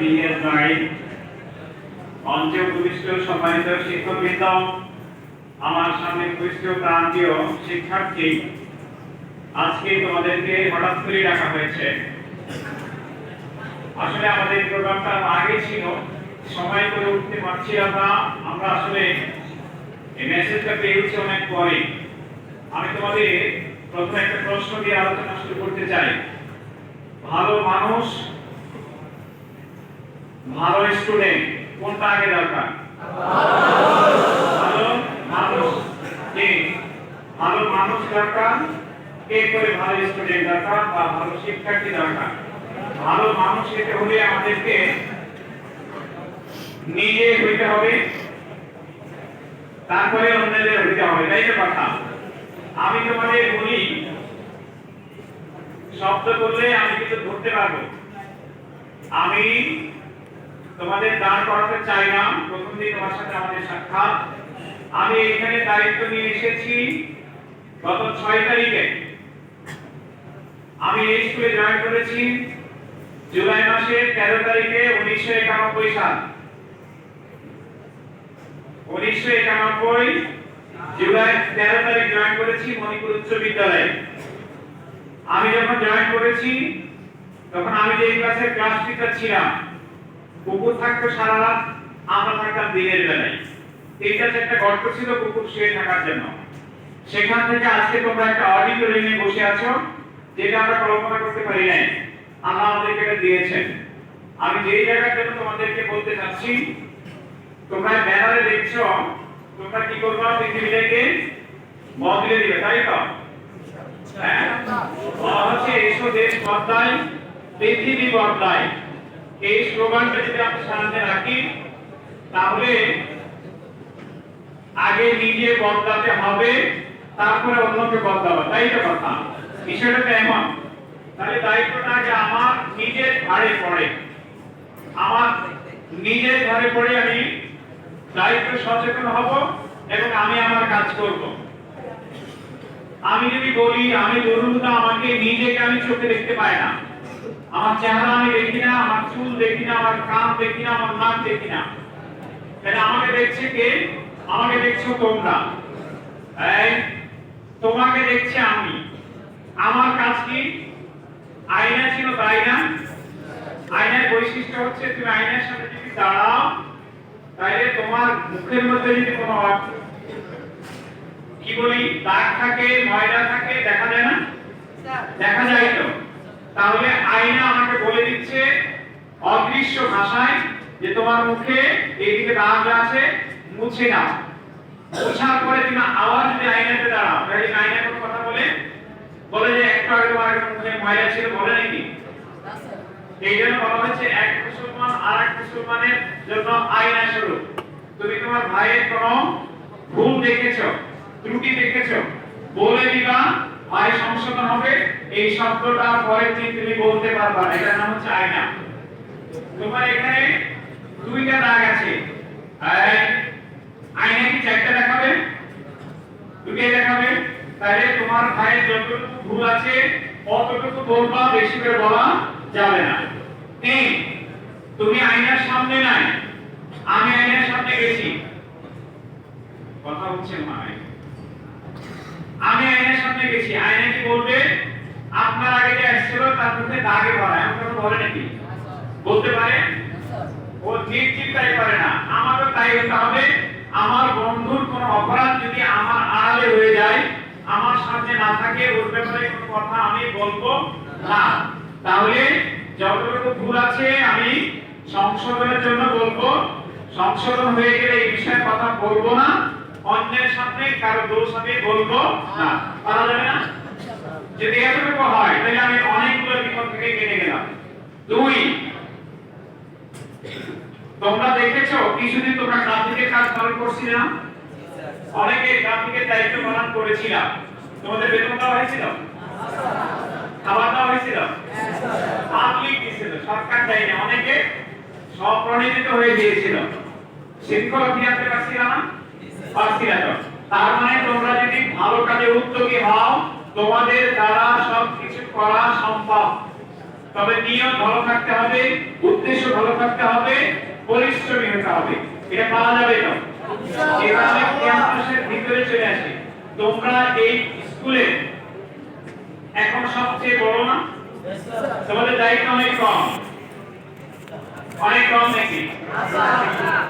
বিহের জয় মঞ্চে উপবিষ্ট সম্মানিত শিক্ষকবৃন্দ, আমার সামনে প্রান্তীয় শিক্ষার্থী, আজকে তোমাদেরকে হঠাৎ করে হয়েছে। আসলে আমাদের প্রোগ্রামটা আগে ছিল, সময় করে উঠতে পারছিলাম না আমরা আসলে এই মেসেজটা পেয়েছি অনেক পরে। আমি তোমাদের প্রথমে একটা প্রশ্ন দিয়ে আলোচনা শুরু করতে চাই। ভালো মানুষ ভালো স্টুডেন্ট কোনটা আগে দরকার? ভালো মানুষ। কে? ভালো মানুষ দরকার? কে করে ভালো স্টুডেন্ট দরকার বা ভালো শিক্ষার্থী দরকার? ভালো মানুষ হতে হলে আমাদেরকে নিজে হইতে হবে, তারপরে অন্যদের হইতে হবে, তাই তো কথা? আমি তোমাদের বলি, শব্দ করলে আমি কিন্তু ধরতে পারব। আমি তোমাদের দাঁড় করাতে চাই না। প্রথম দিন তোমার সাথে আমাদের সাক্ষাৎ। আমি এখানে দায়িত্ব নিয়ে এসেছি গত ছয় তারিখে। আমি এই স্কুলে জয়েন করেছি জুলাই মাসের তেরো তারিখে উনিশশো একানব্বই সাল। উনিশশো একানব্বই জুলাই তেরো তারিখ জয়েন করেছি মণিপুর উচ্চ বিদ্যালয়ে। আমি যখন জয়েন করেছি, তখন আমি যে ক্লাসের ক্লাস টিচার ছিলাম কুকুর থাকতো সারা রাত, আমরা থাকতাম দিনের বেলায়। তিনটা চারটা গল্প ছিল কুকুর শুয়ে থাকার জন্য। সেখান থেকে আজকে তোমরা একটা অডিটোরিয়ামে বসে আছো, যেটা আমরা কল্পনা করতে পারি নাই। আল্লাহ আমাদেরকে এটা দিয়েছেন। আমি যেই জায়গার জন্য তোমাদেরকে বলতে চাচ্ছি, তোমরা ব্যানারে দেখছ, তোমরা কি করবে পৃথিবীটাকে? বদলে দিবে, তাই তো? হ্যাঁ? হচ্ছে এসো দেশ বদলায়, পৃথিবী বদলায়। এই স্লোগানটা যদি আমরা সামনে রাখি তাহলে আগে নিজে বদলাতে হবে, তারপরে অন্যকে বদলাবে। তাই তো কথা। বিষয়টা তো এমন। তাহলে দায়িত্বটা আগে আমার নিজের ঘাড়ে পড়ে। আমার নিজের ঘাড়ে পড়ে আমি দায়িত্ব সচেতন হব এবং আমি আমার কাজ করব। আমি যদি বলি, আমি দরুদা আমাকে নিজেকে আমি চোখে দেখতে পাই না। আমার চেহারা আমি দেখি না আমার চুল দেখি না আমার কান দেখি না আমার নাক দেখি না। তাহলে আমাকে দেখছে কে? আমাকে দেখছ তোমরা। এই তোমাকে দেখছি আমি। আমার কাজ কি? আয়না ছিল তাই না? আয়নার বৈশিষ্ট্য হচ্ছে তুমি আয়নার সামনে যদি দাঁড়াও তাহলে তোমার মুখের মধ্যে যদি কোনো কি বলি? দাগ থাকে ময়লা থাকে দেখা যায় না? দেখা যায় তো? তাহলে আয়না আমাকে বলে দিচ্ছে অদৃশ্য ভাষায় যে তোমার মুখে এইদিকে দাগ আছে, মুছে নাও। মুছার পরে তুমি আবার যদি আয়নাতে দাঁড়াও, তাহলে আয়না কোনো কথা বলে? বলে যে একটু আগে তোমার মুখে ময়লা ছিল, বলে নাকি? এই জন্য বলা হচ্ছে এক মুসলমান আর এক মুসলমানের জন্য আয়না স্বরূপ। তুমি তোমার ভাইয়ের কোনো ভুল দেখেছ, ত্রুটি দেখেছ, বলে দিবা ভাই সংশোধন হবে। এই শব্দটা দিন তুমি বলতে পারবা না এটার নাম হচ্ছে আয়না। তোমার এখানে দুইটা দাগ আছে। আয়না কি চারটা দেখাবে দুটোই দেখাবে তাহলে তোমার ভাইয়ের যতটুকু ভুল আছে, অতটুকু বলবা বেশি করে বলা যাবে না। তিন, তুমি আয়নার সামনে নাই। আমি আয়নার সামনে গেছি। কথা হচ্ছে মানে আমি আয়নার সামনে গেছি। আয়না কি বলবে? আপনার আগে যে আসছিল, তার মধ্যে দাগে ভরা এমন কথা বলে নাকি? বলতে পারে? ও নিশ্চিত তাই পারে না। আমারও তাই হতে হবে। আমার বন্ধুর কোনো অপরাধ যদি আমার আড়ালে হয়ে যায়, আমার সামনে না থাকে, ওর ব্যাপারে কোনো কথা আমি বলব না। তাহলে যতটুকু ভুল আছে আমি সংশোধনের জন্য বলব। সংশোধন হয়ে গেলে এই বিষয়ে কথা বলব না। অন্যের সামনে কারও দোষ আমি বলব না। পারা যাবে না? যদি এতটুকু হয়, তাহলে আমি অনেকগুলো বিপদ থেকে কেটে গেলাম। দুই, তোমরা দেখেছ, কিছুদিন তোমরা গ্রাফিকের কাজ পালন করছিলে না অনেকে গ্রাফিকের দায়িত্ব পালন করেছিলাম। তোমাদের বেতন দেওয়া হয়েছিল? খাবার দেওয়া হয়েছিল? পাবলিক দিয়েছিল, সরকার দেয়নি। অনেকে স্বপ্রণীত হয়ে গিয়েছিল। শিক্ষক কি আনতে পারছিল না। তো। তার মানে তোমরা যদি ভালো কাজে উদ্যোগী হও, তোমাদের দ্বারা সবকিছু করা সম্ভব। তবে নিয়ম ভালো থাকতে হবে, উদ্দেশ্য ভালো থাকতে হবে, পরিশ্রমী হতে হবে। এটা পাওয়া যাবে তো? এভাবে ক্যাম্পাসের ভিতরে চলে আসি। তোমরা এই স্কুলে এখন সবচেয়ে বড় না? তোমাদের দায়িত্ব অনেক কম। অনেক কম নাকি?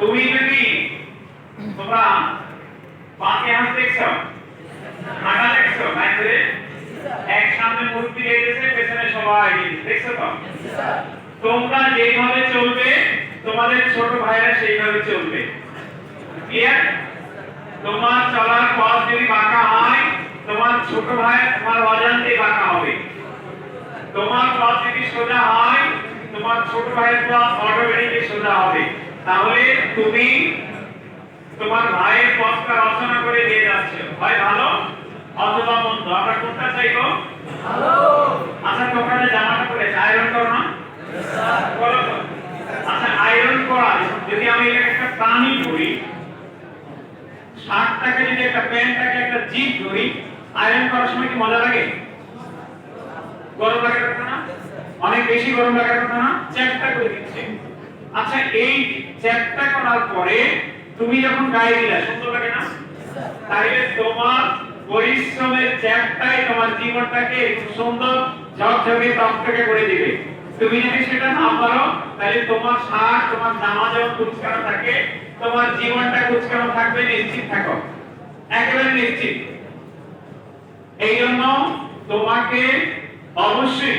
তুমি যদি তোমরা পাকে হাত দেখছ? হাঁটা দেখছ? বাইরে এক সামনে মূর্তি রেখেছে পেছনে সবাই দেখছ তো? তোমরা যেভাবে চলবে, তোমাদের ছোট ভাইরা সেইভাবে চলবে। ক্লিয়ার তোমার চলার পথ যদি বাঁকা হয়, তোমার ছোট ভাই, তোমার অজান্তে বাঁকা হবে। তোমার পথ যদি সোজা হয়, তোমার ছোট ভাইয়ের পথ অটোমেটিকলি সোজা হবে। তাহলে তুমি তোমার ভাইয়ের পথটা রচনা করে দিয়ে যাচ্ছ। হয় ভালো? অথবা মন্দ? আমরা কোনটা চাইব? আচ্ছা তোমরা যে জামাটা পরেছে আয়রন করো না? তো। আচ্ছা আয়রন করা যদি আমি একটা প্রাণী ধরি শার্টটাকে যদি একটা প্যান্টটাকে একটা জিপ ধরি আয়রন করার সময় কি মজা লাগে? গরম লাগে কথা না? অনেক বেশি গরম লাগার কথা না? চ্যাপটা করে দিচ্ছে। আচ্ছা এই চ্যাপটা করার পরে তুমি যখন গায়ে দিলে, সুন্দর লাগে না? তাহলে তোমার পরিশ্রমের চ্যাপটাই তোমার জীবনটাকে সুন্দর, ঝকঝকে, তকতকে করে দিবে। তুমি যদি সেটা না পারো, তাহলে তোমার শার্ট তোমার জামা যেমন কুচকানো থাকে, তোমার জীবনটা কুচকানো থাকবে, নিশ্চিত থাকো। একেবারে নিশ্চিত। এই জন্য তোমাকে অবশ্যই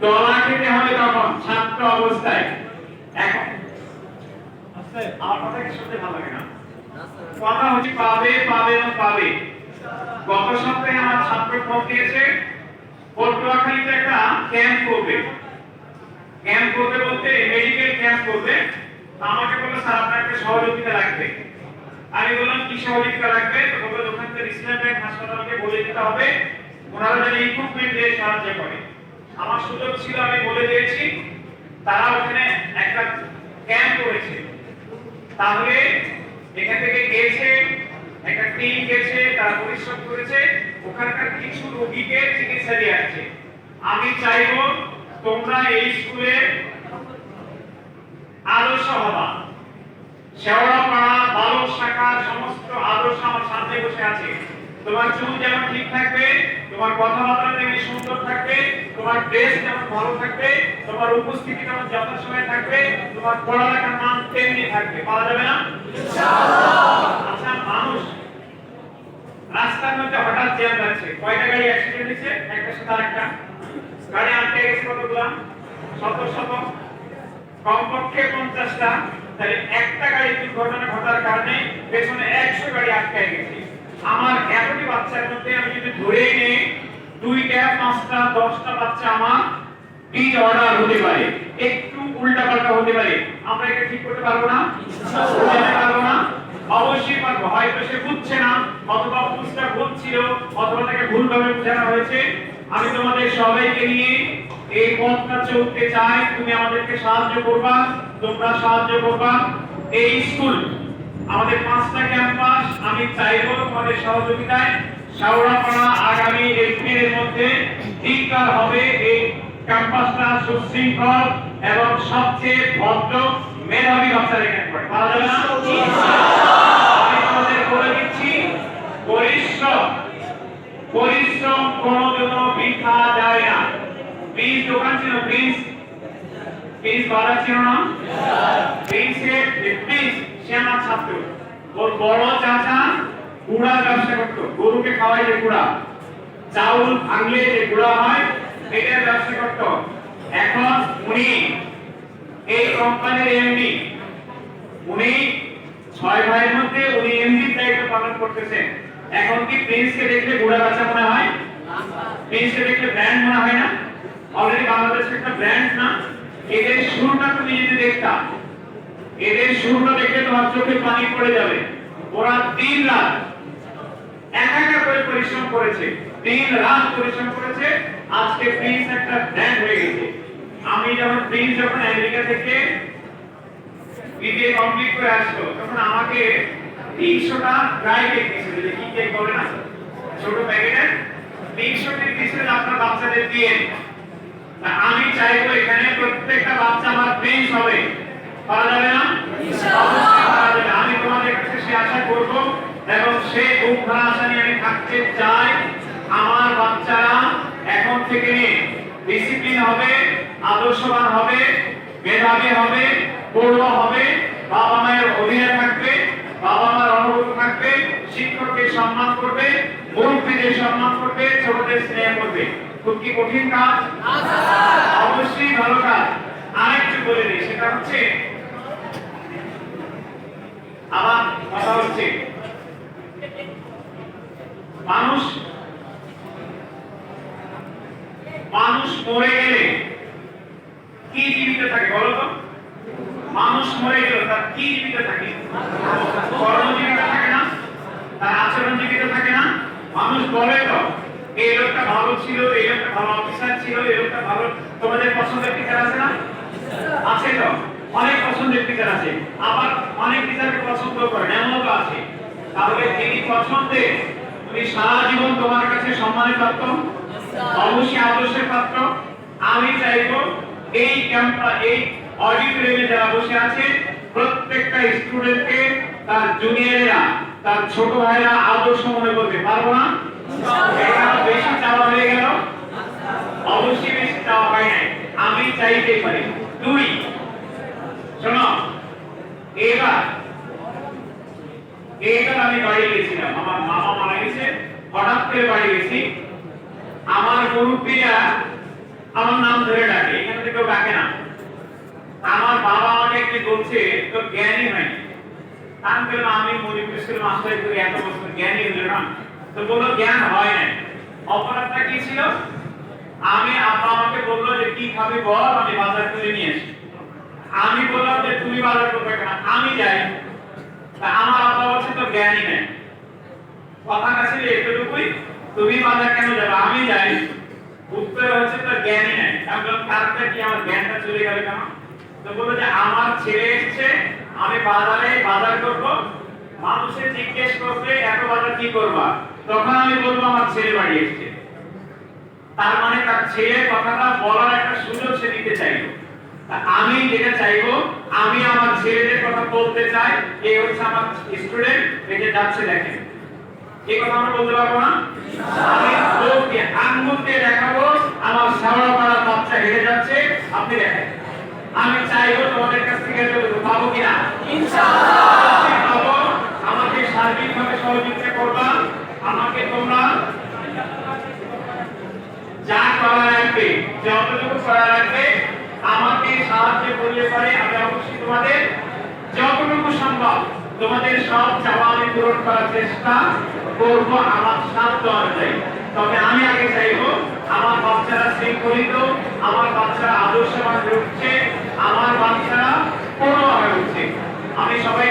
দলা খেতে হবে তখন ছাত্র অবস্থায়। এখন কথা হচ্ছে পাবে পাবে এবং পাবে। গত সপ্তাহে আমার ছাত্র ফোন দিয়েছে, পটুয়াখালীতে একটা ক্যাম্প করবে। ক্যাম্প করবে বলতে মেডিকেল ক্যাম্প করবে। আমাকে স্যার সহযোগিতা লাগবে। আমি বললাম, কি সহযোগিতা লাগবে? তো বলল, ওখান থেকে ইসলাম ব্যাংক হাসপাতালকে বলে দিতে হবে। ওনারা যেন ইকুইপমেন্ট দিয়ে সাহায্য করে। আমার সুযোগ ছিল, আমি বলে দিয়েছি। তারা ওখানে একটা ক্যাম্প করেছে। তাহলে এখান থেকে গেছে, একটা টিম গেছে, তারা পরিশ্রম করেছে, ওখানকার কিছু রোগীকে চিকিৎসা দিয়ে আসছে। আমি চাইব তোমরা এই স্কুলে আদর্শ হবা। শেওড়াপাড়া বালক শাখার সমস্ত আদর্শ আমার সামনে বসে আছে। তোমার চুল যেমন ঠিক থাকবে তোমার কথাবার্তা তেমনি সুন্দর থাকবে তোমার ড্রেস যেমন ভালো থাকবে তোমার উপস্থিতি যেমন যথাসময়ে থাকবে তোমার পড়ালেখার মান তেমনি থাকবে। পাওয়া যাবে না? আচ্ছা মানুষ রাস্তার মধ্যে হঠাৎ জ্যাম লাগছে। কয়টা গাড়ি অ্যাক্সিডেন্ট হয়েছে? একটা সাথে আরেকটা। গাড়ি আটকে গেছে কতগুলা? শত শত কমপক্ষে পঞ্চাশটা। তাহলে একটা গাড়ি দুর্ঘটনা ঘটার কারণে পেছনে একশো গাড়ি আটকে গেছে। আমার এতটি বাচ্চার মধ্যে আমি যদি ধরে নিই, দুইটা, পাঁচটা, দশটা বাচ্চা আমার ডিজ অর্ডার হতে পারে। একটু উল্টা পাল্টা হতে পারে। আমরা এটা ঠিক করতে পারব না? বোঝাতে পারব না। অবশ্যই পারব হয়তো সে বুঝছে না, অথবা বুঝটা ভুল ছিল অথবা তাকে ভুলভাবে বোঝানো হয়েছে। আমি তোমাদের সবাইকে নিয়ে এই পথটা চলতে চাই। তুমি আমাদেরকে সাহায্য করবা, তোমরা সাহায্য করবা। এই স্কুল আমাদের পাঁচটা ক্যাম্পাস আমি চাইব তোমাদের সহযোগিতায়। শাওড়াপাড়া আগামী এপ্রিলের মধ্যে ঠিকঠাক হবে এই ক্যাম্পাসটা সুশৃঙ্খল এবং সবচেয়ে ভদ্র মেধাবী বাচ্চারা পড়ে। পারা বলে দিচ্ছি, পরিশ্রম পরিশ্রম কোনোদিনও বৃথা যায় না। প্লিজ দোকান ছিল প্লিজ প্লিজ বাড়া ছিল না? প্রিন্সের প্লিজ সে ছাত্র ওর বড় চাচা গুড়া ব্যবসা করতো। গরুকে খাওয়াই যে গুড়া চাউল ভাঙলে যে গুড়া হয় এটার ব্যবসা করতো। এখন উনি এই কোম্পানির এমডি উনি ছয় ভাইয়ের মধ্যে উনি এমডির দায়িত্ব পালন করতেছেন। এখন কি প্রিন্সকে দেখলে গুড়া বাচ্চা মনে হয়? প্রিন্সকে দেখলে ব্র্যান্ড মনে হয় না? অলরেডি বাংলাদেশের একটা ব্র্যান্ড না। এদের শুরুটা তুমি যদি দেখতা এদের শুরুটা দেখে তোমার চোখে পানি পড়ে যাবে। ওরা দিন রাত একা করে পরিশ্রম করেছে, দিন রাত পরিশ্রম করেছে, আজকে প্রিন্স একটা ব্র্যান্ড হয়ে গেছে। আমি যখন প্রিন্স যখন আমেরিকা থেকে বিবিএ কমপ্লিট করে আসলো, তখন আমাকে তিনশোটা ড্রাই কেক দিয়েছিল যে কি কেক বলে না। ছোট প্যাকেটের তিনশো কেক দিয়েছিল আপনার বাচ্চাদের দিয়ে আমি চাইব এখানে প্রত্যেকটা বাচ্চা আমার প্রিন্স হবে। পারা যাবে না। আমি তোমাদের কাছে সে আশা করব এবং সে ভরা আশা নিয়ে আমি থাকতে চাই। আমার বাচ্চারা এখন থেকে নিয়ে ডিসিপ্লিন হবে আদর্শবান হবে মেধাবী হবে পড়ুয়া হবে বাবা মায়ের অধীনে থাকবে বাবা মার অনুভূত থাকবে শিক্ষককে সম্মান করবে মুরব্বীদের সম্মান করবে ছোটদের স্নেহ করবে। খুব কি কঠিন কাজ? অবশ্যই ভালো কাজ। আরেকটু বলে দিই সেটা হচ্ছে আমার কথা হচ্ছে, মানুষ মানুষ মরে গেলে কি জীবিত থাকে বলো মানুষ মরে গেল তার কি জীবিত থাকে? কর্ম থাকে না, তার আচরণ জীবিত থাকে না। মানুষ বলে তো এই লোকটা ভালো ছিল এই লোকটা ভালো অফিসার ছিল এই লোকটা ভালো, তোমাদের পছন্দের টিচার আছে না? আছে তো। অনেক পছন্দের টিচার আছে। আবার অনেক টিচারকে পছন্দ করেন এমনও তো আছে। তাহলে যিনি পছন্দের, তুমি সারা জীবন তোমার কাছে সম্মানের পাত্র? অবশ্যই আদর্শের পাত্র। আমি চাইব এই ক্যাম্পা এই অডিটোরিয়ামে যারা বসে আছে, প্রত্যেকটা স্টুডেন্টকে তার জুনিয়রেরা তার ছোট ভাইরা আদর্শ মনে করতে পারব না? বেশি চাওয়া হয়ে গেল। অবশ্যই বেশি চাওয়া হয় নাই। আমি চাইতে পারি। দুই শোনো এবার আমি বাড়ি গেছিলাম। আমার মামা মারা গেছে, হঠাৎ করে বাড়ি গেছি। আমার আমার নাম ধরে ডাকে, এখানে ডাকে না। আমার বাবা আমাকে বলছে তো জ্ঞানী হয়নি। আমি বললাম, আমি মনিপুর স্কুল মাস্টার করি এত বছর জ্ঞানী হলো না। তো বলল, জ্ঞান হয় না অপরাধটা কি ছিল? আমি, আব্বা আমাকে বলল যে, কি খাবি বল, আমি বাজার করে নিয়ে আসি। আমি বললাম যে তুমি বাজার করবে কেন? আমি যাই। তা আমার আব্বা বলছে তো জ্ঞানী নেই। কথা কাছে এতটুকুই। তুমি বাজার কেন যাবে? আমি যাই। উত্তর হচ্ছে তো জ্ঞানী নেই। আমি বললাম তারপরে কি আমার জ্ঞানটা চলে গেল কেন? তো বলল যে, আমার ছেলে এসছে, আমি বাজারে বাজার করব। মানুষে জিজ্ঞেস করবে, এত বাজার কি করবা? তখন আমি বলব, আমার ছেলে বাড়ি এসছে। তার মানে তার ছেলে কথাটা বলার একটা সুযোগ সে দিতে চাইলো তা আমি যেটা চাইব, আমি আমার ছেলেদের কথা বলতে চাই। এই হচ্ছে আমার স্টুডেন্ট যে যাচ্ছে দেখেন। এই কথা আমরা বলতে পারব না? আমি লোককে আঙ্গুল দিয়ে দেখাবো, আমার শ্যাওড়া পাড়ার বাচ্চা হেরে যাচ্ছে। আপনি দেখেন। আমি চাইব তোমাদের কাছ থেকে পাবো কিনা? পাবো। আমাকে সার্বিকভাবে সহযোগিতা করবা। আমাকে তোমরা যা করা লাগবে, যতটুকু করা লাগবে আমাকে সাহায্য করলে পারে, আমি অবশ্যই তোমাদের যতটুকু সম্ভব তোমাদের সব চাওয়া পূরণ করার চেষ্টা করব, আমার সাধ্য অনুযায়ী। তবে আমি আগে চাইব, আমার বাচ্চারা শৃঙ্খলিত আমার বাচ্চারা আদর্শবান হয়ে উঠছে, আমার বাচ্চারা পুরো হয়ে উঠছে। আমি সবাই